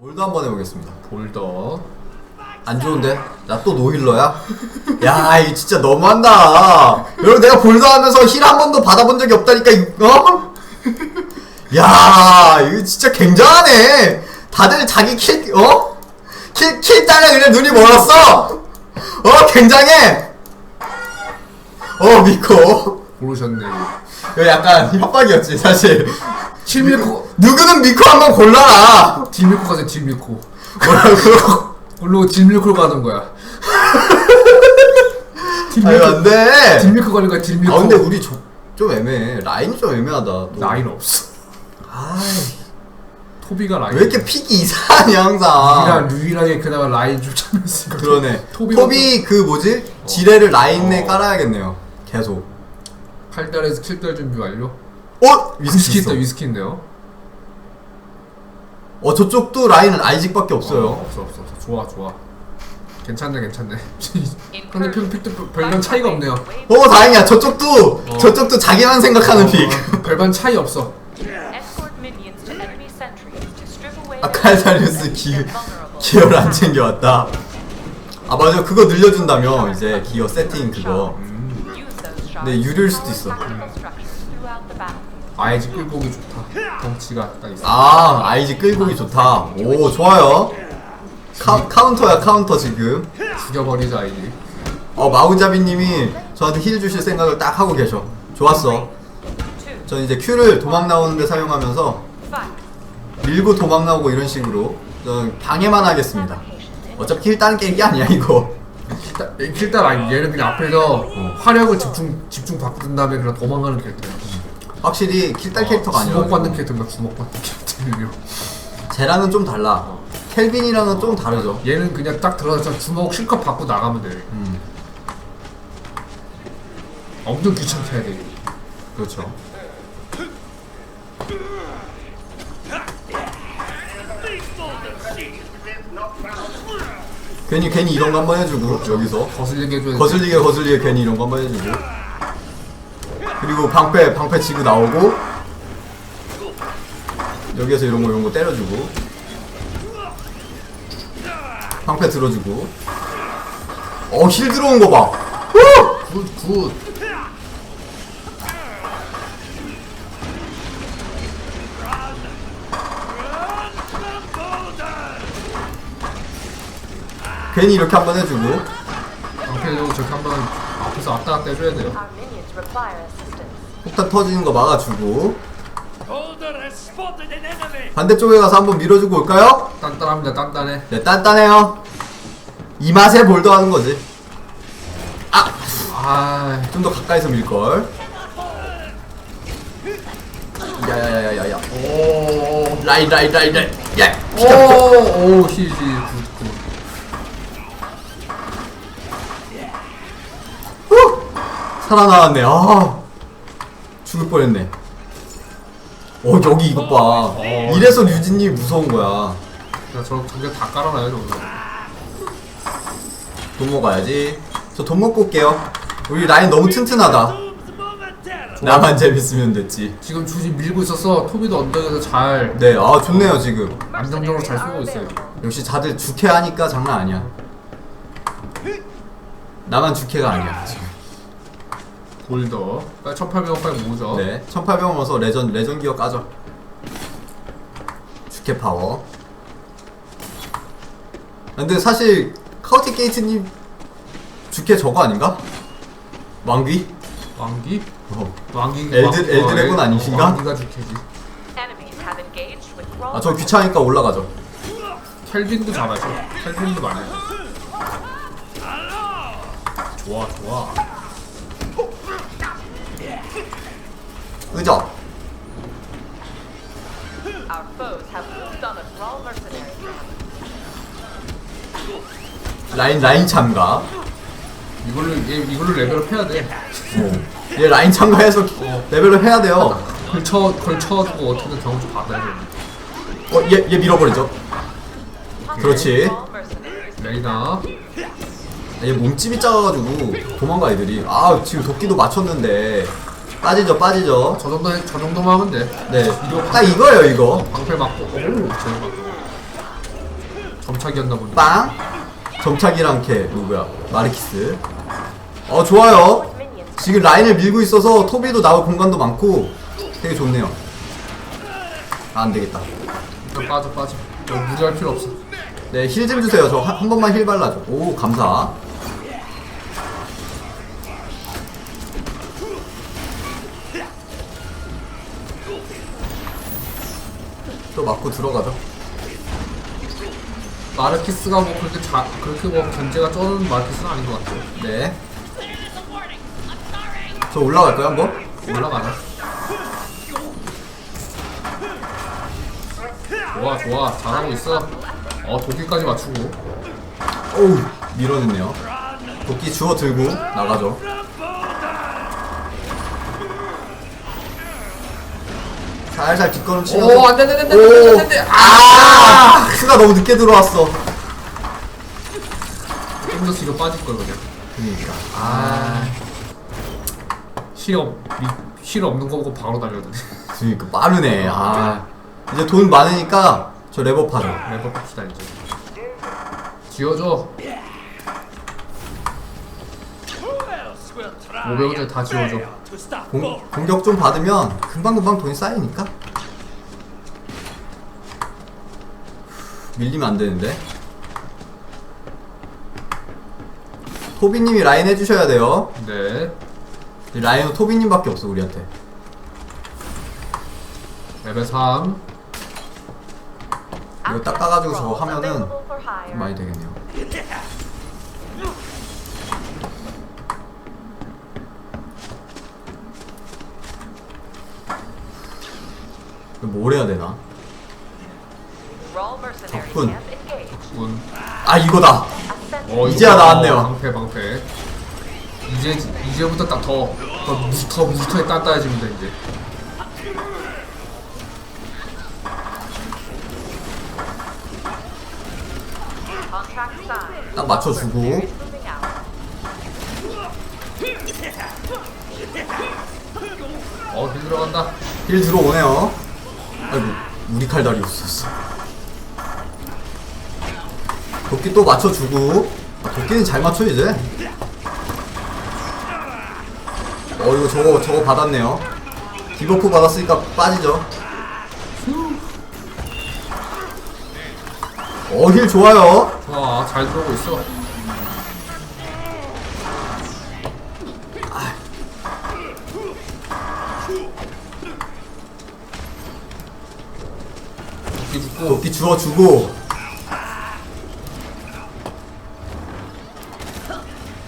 볼도 한번 해보겠습니다. 볼더 안 좋은데? 나 또 노힐러야? 야, 이 진짜 너무한다. 여러분, 내가 볼도 하면서 힐 한 번도 받아본 적이 없다니까, 이- 어? 야, 이거 진짜 굉장하네. 다들 자기 킬, 어? 킬, 킬 따라 그냥 눈이 멀었어. 어, 굉장해. 어, 미코. 고르셨네 이거 약간 협박이었지, 사실. 딜밀코 누구는 미코 한번 골라라. 딜밀코 가자 딜밀코. 뭐라고? 그걸로 딜밀코 가는 거야. 아유, 안 돼. 딜밀코 가는 거야 딜밀코. 아 근데 우리 저, 좀 애매해. 라인이 좀 애매하다 또. 라인 없어. 아이. 토비가 라인. 왜 이렇게 픽이 이상하냐 항상? 유일한 유일하게 그나마 라인 좀 참았으니까 그러네. 토비 토비 그 뭐지? 지뢰를 라인에 어. 깔아야겠네요. 계속. 팔달에서 킬달 준비 완료 어? 위스키 위스키 있다 있어 위스키 있네요? 어 저쪽도 라인은 아이직밖에 없어요. 어, 없어 없어 없어. 좋아 좋아. 괜찮네 괜찮네. 상대편 픽도 별반 차이가 없네요. 어 다행이야. 저쪽도 어. 저쪽도 자기만 생각하는 픽 어, 별반 차이 없어. 아칼사리우스 기, 기어를 안 챙겨왔다. 아 맞아. 그거 늘려준다며 이제 기어 세팅 그거. 근데 유리일 수도 있어. 아이지 끌고 오기 좋다. 덩치가 딱 있어. 아 아이지 끌고기 좋다. 오 좋아요. 카, 카운터야 카운터 지금. 죽여버리자 아이지 어 마우자비님이 저한테 힐 주실 생각을 딱 하고 계셔. 좋았어. 전 이제 Q를 도망 나오는데 사용하면서 밀고 도망 나오고 이런 식으로 전 방해만 하겠습니다. 어차피 힐 따는 게임이 아니야 이거 킬달 킬달 아니 얘는 그냥 앞에서 화력을 집중 집중 바꾸는 다음에 그냥 도망가는 캐릭터야. 확실히 킬딸 캐릭터가 아니라 주목받는 캐릭터인가 주목받는 캐릭터요. 쟤랑은 좀 달라. 켈빈이랑은 좀 다르죠. 얘는 그냥 딱 들어가서 주먹 실컷 받고 나가면 돼. 음. 엄청 귀찮게 해야 돼. 그렇죠 괜히 괜히 이런 거 한 번 해주고 여기서. 거슬리게 해줘야 돼 거슬리게 거슬리게 괜히 이런 거 한 번 해주고. 그리고 방패 방패 지고 나오고. 여기에서 이런 거 이런 거 때려주고. 방패 들어주고. 어 힐 들어온 거봐. 굿 굿 괜히 이렇게 한 번 해주고. 방패도 저렇게 한번 앞에서 왔다 갔다 해줘야 돼요. Our minions require assistance. 폭탄 터지는 거 막아주고. Holder has spotted an enemy. 반대쪽에 가서 한번 밀어주고 올까요? 단단합니다 단단해. 네 단단해요. 이 맛에 볼더 하는 거지. 아! 좀 더 가까이서 밀걸. 야야야야야야 오. 라인 라인 라인 라인 야 오오 히히 굿굿 후! 살아나왔네. 아 죽을 뻔했네. 어 여기 이것 봐. 이래서 류진님이 무서운 거야. 야, 저 두개 다 깔아놔요 저거. 돈 먹어야지. 저 돈 먹고 올게요. 우리 라인 너무 튼튼하다. 나만 재밌으면 됐지. 지금 주지 밀고 있어서 토비도 언덕에서 잘 네 아 좋네요 지금. 안정적으로 잘 쏘고 있어요. 역시 다들 주캐 하니까 장난 아니야. 나만 주캐가 아니야 지금 골더 빨리 1800원 빨리 모으죠. 네. 1800원 넣어서 레전 레전 기어 까죠. 주캐 파워. 근데 사실 카우티 게이트님 주캐 저거 아닌가? 왕귀? 왕기? 어. 왕기 엘드- 왕- 엘드래곤 어, 아니신가? 왕기가 주캐지. Enemies have engaged with 아저 귀찮으니까 올라가죠. 켈빈도 잡아줘 켈빈도 많이 좋아 좋아 의적. Our foes have moved on a Thrall mercenary camp. 라인 라인 참가. 이걸로 얘, 이걸로 레벨업 해야 돼. 어. 얘 라인 참가해서 레벨을 해야 돼요. 걸쳐 걸쳐주고 어떻게든 경험치 받아야 돼 어얘 얘 밀어버리죠. 그렇지. Thrall mercenaries. 레이나 얘 몸집이 작아가지고 도망가 애들이. 아 지금 도끼도 맞췄는데 빠지죠 빠지죠. 저 정도 저 정도만 하면 돼. 네딱 이거예요 이거. 방패 맞고. 오 쟤는 맞고 점착이었나 보네. 빵. 점착이랑 걔 누구야? 마르키스. 어 좋아요. 지금 라인을 밀고 있어서 토비도 나올 공간도 많고 되게 좋네요. 아, 안 되겠다. 일단 빠져 빠져. 너무 무리할 필요 없어. 네 힐 좀 주세요. 저 한 번만 힐 발라줘. 오 감사 맞고 들어가죠 마르키스가 뭐 그렇게 자 그렇게 뭐 견제가 쩌는 마르키스는 아닌 것 같아요. 네. 저 올라갈까요 한번? 올라가자. 좋아 좋아 잘하고 있어. 어 도끼까지 맞추고. 어우 밀어냈네요. 도끼 주워 들고 나가죠. 살살 뒷걸음 치면서. 오 안 돼 안 돼 안돼 오! 안돼 안돼. 아! 수가 너무 늦게 들어왔어. 좀 더 뒤로 빠질 걸 그냥. 그러니까. 아. 힐업 힐 없는 거 보고 바로 달려드네. 그러니까 빠르네. 아 이제 돈 많으니까 저 랩업하죠. 랩업 합시다 이제. 지워줘. 500원짜리 다 and 지워줘. 공? 공격 좀 받으면 금방금방 돈이 쌓이니까. 밀리면 안 되는데. 토비님이 라인 해주셔야 돼요. 네. 이 라인은 토비님밖에 없어 우리한테. 레벨 3. 이거 닦아가지고 저거 하면은 좀 많이 되겠네요. 이거 뭘 해야 되나? 적군. 군. 아 이거다. 어, 이제야 이거- 나왔네요. 어, 방패 방패. 이제 이제부터 딱더더 무, 더 무스터에 단단해집니다 이제. 딱 맞춰주고. 어 힐 들어간다. 힐 들어오네요. 아이고, 우리 칼다리 없었어. 도끼 또 맞춰주고. 아, 도끼는 잘 맞춰, 이제. 어, 이거 저거, 저거 받았네요. 디버프 받았으니까 빠지죠. 어, 힐 좋아요. 좋아 잘 들어오고 있어. 도끼 주워주고.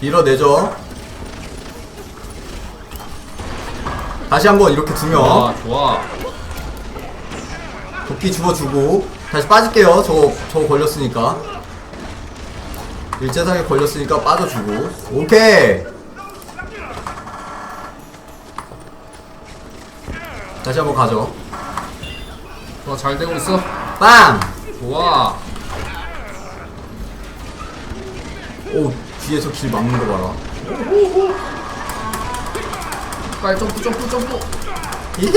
밀어내죠. 다시 한번 이렇게 두면. 좋아 좋아. 도끼 주워주고 다시 빠질게요 저거 저거 걸렸으니까 일제상에 걸렸으니까 빠져주고 오케이 다시 한번 가죠 잘 되고 있어. 빵! 좋아. 오 뒤에서 길 막는 거 봐라 빨리 점프 점프 점프. 이히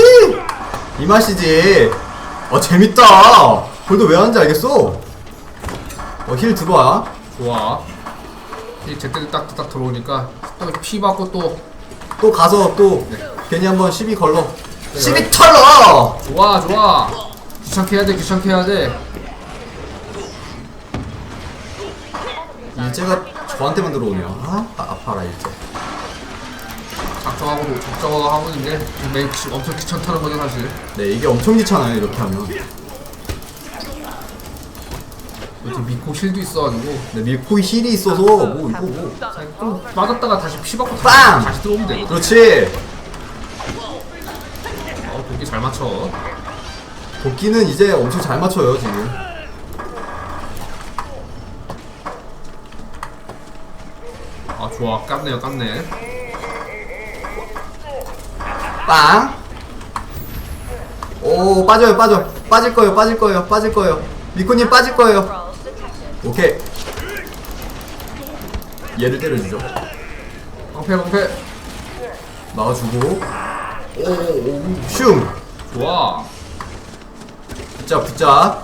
이 맛이지 어 재밌다 골드 왜 하는지 알겠어 어 힐 들어와 좋아. 이 제때 딱딱 들어오니까 또피 받고 또 또 가서 또 네. 괜히 한번 시비 걸러 시비 털러 좋아 좋아. 귀찮게 해야 돼 귀찮게 해야 돼. 일제가 저한테만 들어오네요 아 아, 아파라 일제 작정하고 작정하고 하고 있는데 매일 귀- 엄청 귀찮다는 거죠 사실. 네 이게 엄청 귀찮아요 이렇게 하면 이렇게 믿고 힐도 있어가지고 네, 밀코이 힐이 있어서 뭐 이거 뭐좀 맞았다가 다시 피 받고 빵! 다시, 다시 들어오면 되거든. 그렇지 어 도끼 잘 맞춰. 도끼는 이제 엄청 잘 맞춰요 지금. 아 좋아. 깠네요 깠네. 빵! 오 빠져요 빠져. 빠질 거예요 빠질 거예요 빠질 거예요. 미코님 빠질 거예요. 오케이. 얘를 때려주죠. 방패 방패. 막아주고. 오슝. 좋아. 붙자 붙자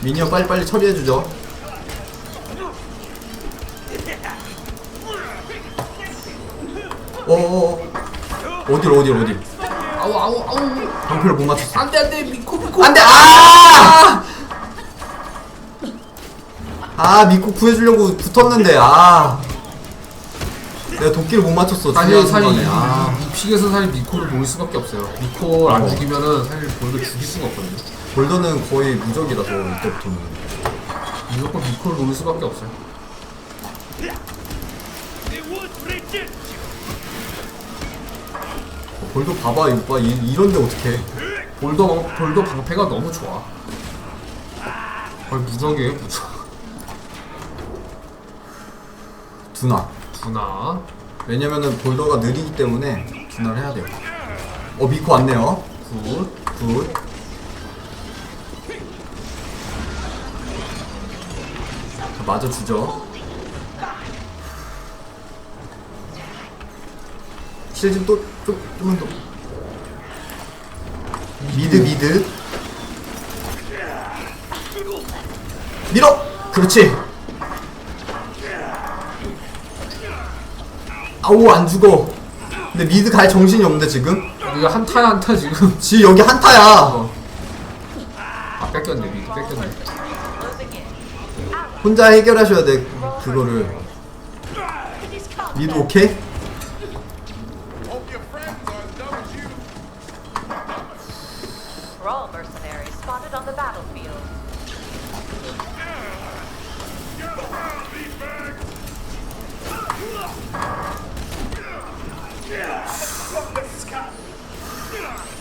미니언 빨리빨리 처리해주죠. 어어어. 어디로 어디로 어디 아우 아우 아우. 방패를 못 맞췄어. 안돼 안돼. 미코 미코. 안돼 아! 아 미코 구해주려고 붙었는데 아. 내가 도끼를 못 맞췄어. 사실 중요한 사실 순간에. 아. 이 픽에서 사실 미코를 놓을 수밖에 없어요. 미코를 안 어. 죽이면은 사실 볼도 죽일 수가 없거든요. 볼더는 거의 무적이라서 이때부터는. 무조건 미코를 놓을 수밖에 없어요. 어, 볼더 봐봐 이, 이런데 어떡해. 볼도 볼도 방패가 너무 좋아. 거의 무적이에요 무적. 두나. 두나. 왜냐면은 볼더가 느리기 때문에 두나를 해야 돼요. 어 미코 왔네요. 굿 굿. 자, 맞아 주죠. 실좀 또, 좀, 좀만 더. 미드 미드. 밀어! 그렇지. 아우 안 죽어 근데 미드 갈 정신이 없는데 지금 이거 한타야 한타 지금 지 여기 한타야 어. 아 뺏겼네 미드 뺏겼네. 혼자 해결하셔야 돼 그거를 미드 오케이? Thrall mercenaries spotted on the battlefield.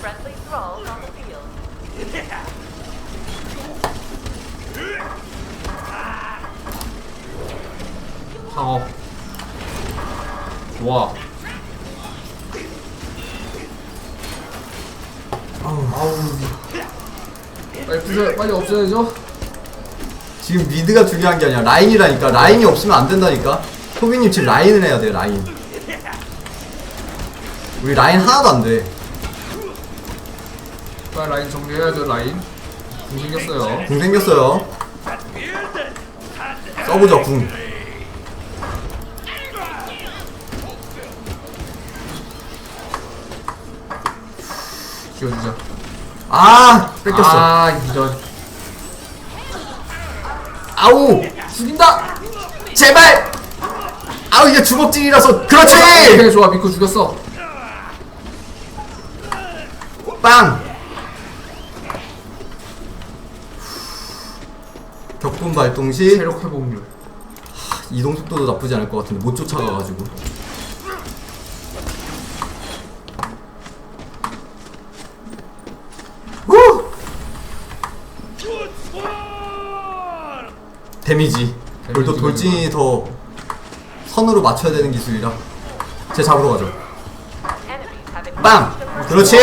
Friendly thralls on the field. 상업 좋아. 아우 빨리 부셔 빨리 없애야죠. 지금 미드가 중요한 게 아니라 라인이라니까. 라인이 없으면 안 된다니까. 토비님 지금 라인을 해야 돼 라인. 우리 라인 하나도 안돼. 빨리 라인 정리해야죠 라인. 궁 생겼어요. 궁 생겼어요. 써보죠 궁 지워주자 아! 뺏겼어 아 이런 아우! 죽인다 제발! 아우 이게 주먹질이라서 그렇지! 오케이 좋아 미코 죽였어 빵! 격분 발동 시 체력 회복률 이동 속도도 나쁘지 않을 것 같은데 못 쫓아가가지고 데미지 돌도 데미지가 돌진이 더 선으로 맞춰야 되는 기술이라 제 잡으러 가죠 빵! 그렇지!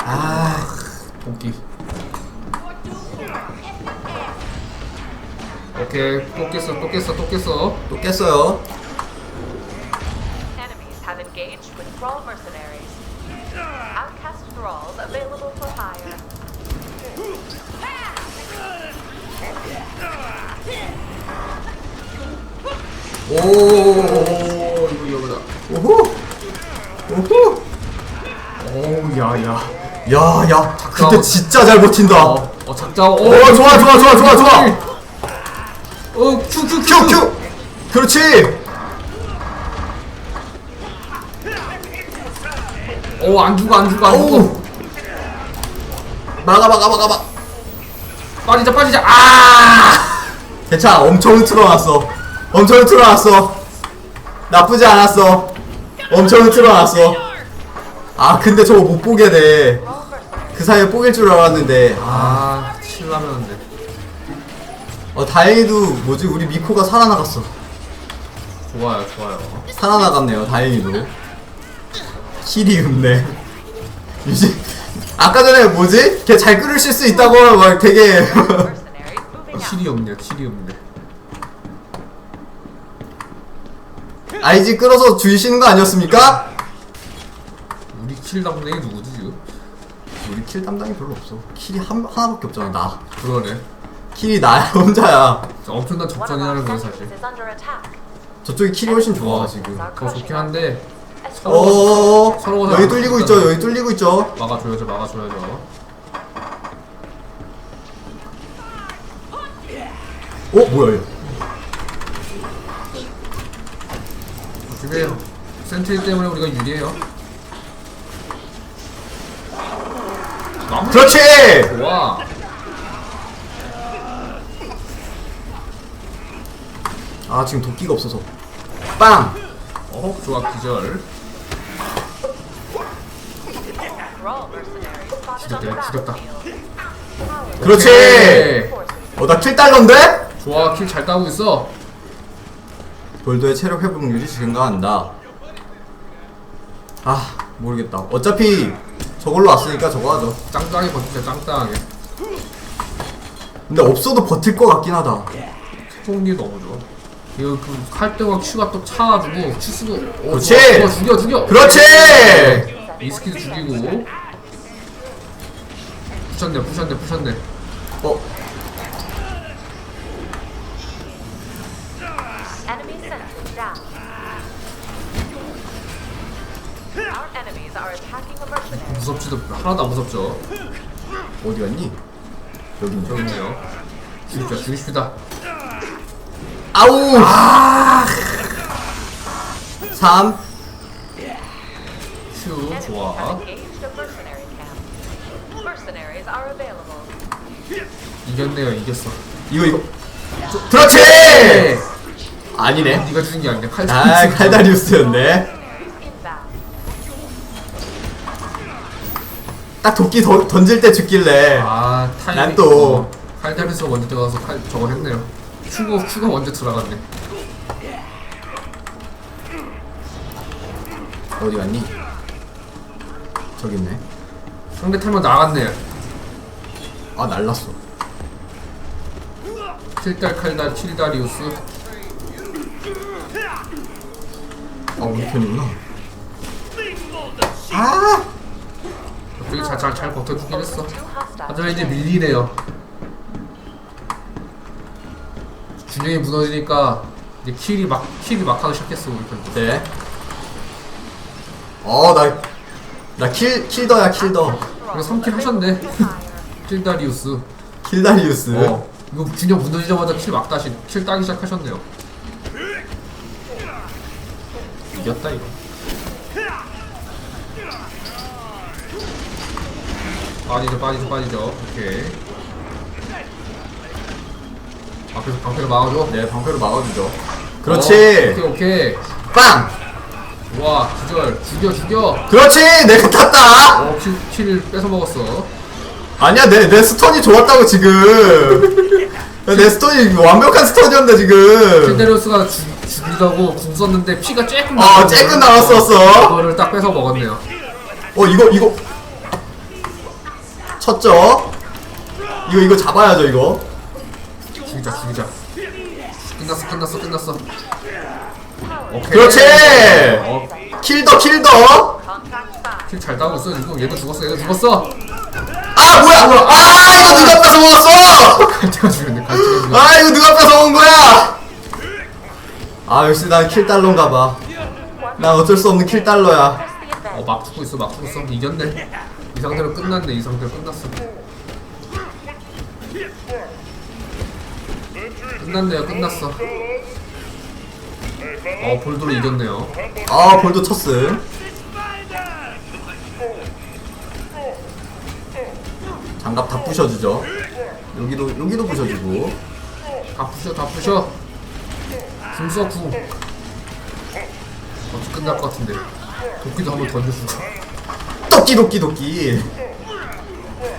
아, 아 복귀 오케이 또 깼어 또 깼어 또 깼어 또 깼어요 Enemies have engaged with thrall mercenaries. 오오 이거 이거다 오호 오호 오우 야야 야 야 그때 진짜 잘 버틴다 어, 어 작자. 오 오 좋아 좋아 좋아 좋아 좋아 어 큐 큐 큐. 큐큐 그렇지. 오 안 죽어 안 죽어 안 죽어. 오 막아 막아 막아 막 빠지자 빠지자. 아! 괜찮아 엄청 흐트러놨어 엄청 흐트러놨어 나쁘지 않았어 엄청 흐트러놨어 아 근데 저거 못 보게 돼그 사이에 뽀갤 줄 알았는데 아 아, 칠라면인데. 어, 다행히도 뭐지 우리 미코가 살아나갔어 좋아요, 좋아요. 살아나갔네요 다행히도 힐이 없네 이제 아까 전에 뭐지? 걔 잘 끓으실 수 있다고 막 되게 out. 킬이 없네, 킬이 없네. 아이지 끌어서 주시는 거 아니었습니까? 우리 킬 담당이 누구지 지금? 우리 킬 담당이 별로 없어. 킬이 한, 하나밖에 없잖아, 나. 그러네 킬이 나야, 혼자야. 진짜 엄청난 접전이라는 our 거야 사실. 저쪽이 킬이 훨씬 좋아, 지금. 더 좋긴 한데 어어어. 서로가 여기 잘 뚫리고 안 있죠, 여기 뚫리고 있죠. 막아줘야죠 막아줘야죠 어, 뭐야, 얘. 집에 센트리 때문에 우리가 유리해요 그렇지! 좋아 아, 지금 도끼가 없어서. 빵! 어 좋아 기절 지렸다 지렸다. 그렇지! 오케이. Forces 어, 나 킬달러인데? 좋아 킬잘 따고 있어 볼도의 체력 회복률이 증가한다. 아, 모르겠다. 어차피 저걸로 왔으니까 저거 하죠. 짱짱하게 버티자 짱짱하게 근데 없어도 버틸 것 같긴 하다. 속리 너무 좋아 이거 그 칼등과 큐가 또 차가지고 큐 쓰고 어, 그렇지! 좋아, 좋아, 죽여 죽여 그렇지! 이스키도 죽이고 부셨네 부셨네 부셨네 어, Our enemies are attacking a mercenary. 무섭지도 하나도 안 무섭죠 어디 갔니? 여기 있네. 있네요 죽입시다 죽입시다 아우! 아! 3. 큐 Enemies 좋아 have engaged a mercenary camp. Mercenaries are available. 이겼네요 이겼어 이거, 이거. 그렇지! 아니네. 네가 죽인 게 아니네 칼 아, 칼다리우스였네. 딱 도끼 더, 던질 때 죽길래. 아 타이밍 난 또- 어, 칼다리스 먼저 들어가서 칼 저거 했네요 큐가 큐가 먼저 들어갔네 어디 갔니? 저기 있네. 상대 탈만 나갔네 아, 날랐어. 킬달 칼달 킬다리우스 아, 우리 편이구나. 아! 되게 잘 잘 잘 버텨주긴 했어. 하지만 이제 밀리네요 균형이 무너지니까 이제 킬이 막 킬이 막 하기 시작했어 우리 편 네. 어, 나, 나 킬, 킬더야, 킬더. 그래 3킬 하셨네 킬다리우스 킬다리우스. 어 이거 균형 무너지자마자 킬 막 다시 킬 따기 시작하셨네요 이겼다, 이거. 빠지죠 빠지죠 빠지죠 오케이 앞에서 방패를 막아줘 네, 방패로 막아주죠. 어, 그렇지! 오케이 오케이 빵! 와 기절 죽여 죽여 그렇지! 내가 탔다! 어킬 킬 뺏어 먹었어 아니야, 내, 내 스톤이 좋았다고, 지금. 야, 내 스톤이 완벽한 스톤이었는데, 지금. 킬데리우스가 죽- 죽이려고 궁 썼는데 피가 쬐끔 어, 나왔는데 쬐끔 나왔었어. 그거를 딱 뺏어 먹었네요 어, 이거, 이거. 쳤죠? 이거, 이거 잡아야죠, 이거. 죽이자 죽이자 끝났어 끝났어 끝났어 오케이 그렇지! 어, 킬더, 킬더! 킬잘 따고 있어 지금 얘도 죽었어 얘도 죽었어 아, 뭐야! 아, 이거 누가 뺏어 먹었어! 갈대가 죽였네 갈대가 죽였네 아, 이거 누가 뺏어 먹은 거야! 아, 역시 난 킬 달러인가 봐. 난 어쩔 수 없는 킬 달러야. The advantage. 어막 죽고 있어 막 죽었어 이겼네 이 상태로 끝났네 이 상태로 끝났어. 끝났네요 끝났어. 어 볼도로 이겼네요. 아, 볼도 쳤음. 장갑 다 부셔주죠. 여기도, 여기도 부셔주고. 다 부셔 다 부셔. 궁써궁 어찌 끝날 것 같은데. 도끼도 한번 던져주고 도끼, 도끼, 도끼.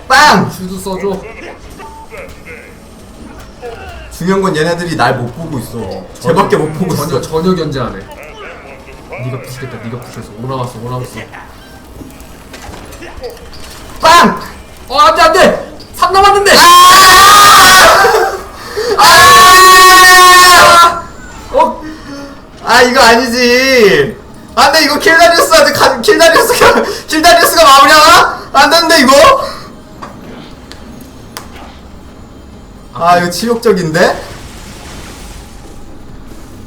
빵! 슈도 써줘 중요한 건 얘네들이 날 못 보고 있어. 쟤밖에 못 보고 전혀 있어. 전혀 견제 안해 네가 부시겠다 네가 부셔서 오나왔어 오나왔어 빵! 어 안돼 안돼 산 남았는데 아! 어 아 이거 아니지. 아, 안돼 이거 킬다리우스한테 가, 킬다리우스가 킬다리우스가 마무리하나? 안된대 이거? 아 이거 치욕적인데?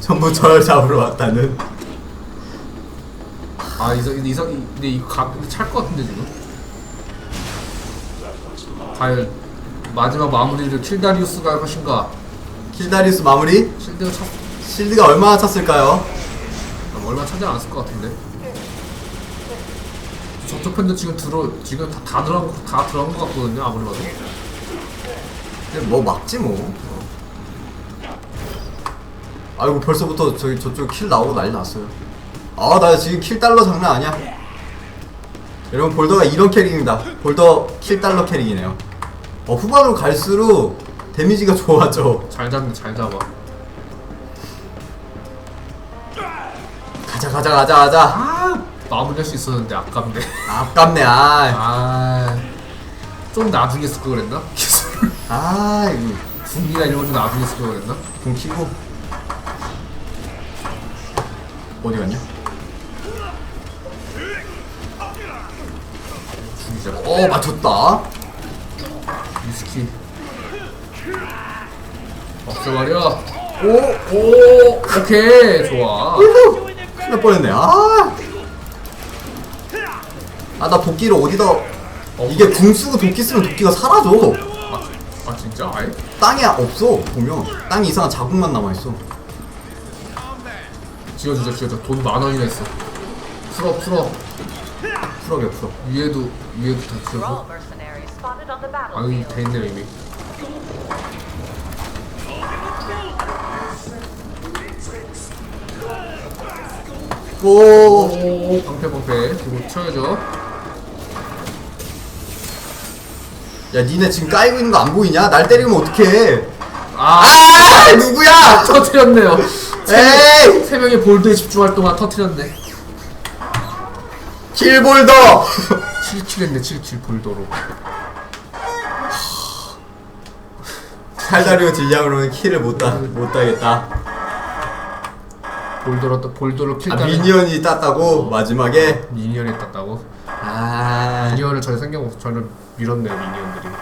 전부 저를 잡으러 왔다는 아 이성 근데 이성 근데 이거 가, 근데 찰것 같은데 지금 과연 마지막 마무리를 킬다리우스가 할 것인가 킬다리우스 마무리? 실드가 찼 실드가 얼마나 찼을까요? 얼마 차지 않았을 것 같은데? 저쪽 편도 지금 들어 지금 다, 다 들어간 거- 다 들어간 것 같거든요 아무리 봐도. 근데 뭐 막지 뭐. 아이고 벌써부터 저기 저쪽 킬 나오고 난리 났어요. 아 나 지금 킬 달러 장난 아니야. 여러분 볼더가 이런 캐릭입니다. 볼더 킬 달러 캐릭이네요. 어 후반으로 갈수록 데미지가 좋아져. 잘 잡네 잘 잡아 가자 가자 가자. 아 마무리할 수 있었는데 아깝네. 아깝네 아, 아좀 나중에 쓸 걸 그랬나? 아 이거 궁이나 이런 거 좀 나중에 쓸 걸 그랬나? 공 키고. 어디 갔냐? 죽이자 어 맞췄다. 위스키 없애버려. 오 오. 오케이 좋아. 우후! 큰일 날 뻔했네. 아! 아 나 도끼를 어디다 이게 궁 쓰고 도끼 쓰면 도끼가 사라져. 아, 아 진짜? 아예? 땅에 없어 보면. 땅에 이상한 자국만 남아있어. 지어주자 지어줘 돈만 원이나 있어. 풀어 풀어. 풀어게 풀어 위에도 위에도 다 Thrall 지어줘. Mercenaries spotted on the 아유 battlefield. 돼 있네 이미 오오 방패 방패. 그리고 쳐야죠. 야 니네 지금 까이고 있는 거 안 보이냐? 날 때리면 어떡해? 아. 아 누구야? 터트렸네요. 에이! 세 명이 볼드에 집중할 동안 터트렸네. 킬볼더! 77했네 77 볼더로. 칼다리오 딜량으로는 킬을 못, 따, 못 따겠다 볼더로 또 볼더로 아 킬당 미니언이 땄다고? 마지막에? 미니언이 땄다고? 아. 미니언을 생각 없어 전혀 밀었네요 미니언들이